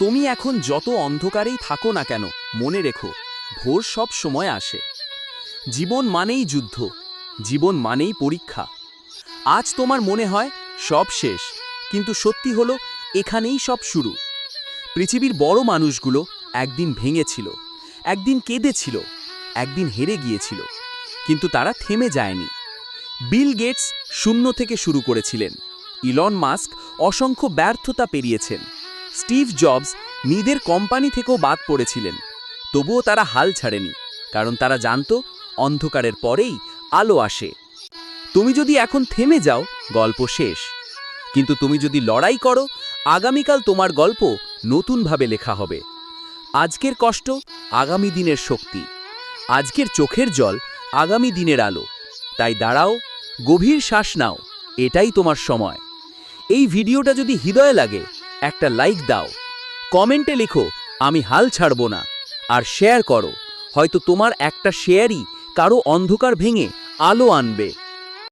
তুমি এখন যত অন্ধকারেই থাকো না কেন, মনে রেখো, ভোর সব সময় আসে। জীবন মানেই যুদ্ধ, জীবন মানেই পরীক্ষা। আজ তোমার মনে হয় সব শেষ, কিন্তু সত্যি হলো, এখানেই সব শুরু। পৃথিবীর বড় মানুষগুলো একদিন ভেঙেছিল, একদিন কেঁদেছিল, একদিন হেরে গিয়েছিল, কিন্তু তারা থেমে যায়নি। বিল গেটস শূন্য থেকে শুরু করেছিলেন। ইলন মাস্ক অসংখ্য ব্যর্থতা পেরিয়েছেন। স্টিভ জবস নিজের কোম্পানি থেকেও বাদ পড়েছিলেন। তবুও তারা হাল ছাড়েনি, কারণ তারা জানত অন্ধকারের পরেই আলো আসে। তুমি যদি এখন থেমে যাও, গল্প শেষ। কিন্তু তুমি যদি লড়াই করো, আগামীকাল তোমার গল্প নতুনভাবে লেখা হবে। আজকের কষ্ট আগামী দিনের শক্তি। আজকের চোখের জল আগামী দিনের আলো। তাই দাঁড়াও, গভীর শ্বাস নাও, এটাই তোমার সময়। এই ভিডিওটা যদি হৃদয়ে লাগে একটা লাইক দাও। কমেন্টে লিখো, আমি হাল ছাড়ব না। আর শেয়ার করো, হয়তো তোমার একটা শেয়ারই কারও অন্ধকার ভেঙে আলো আনবে।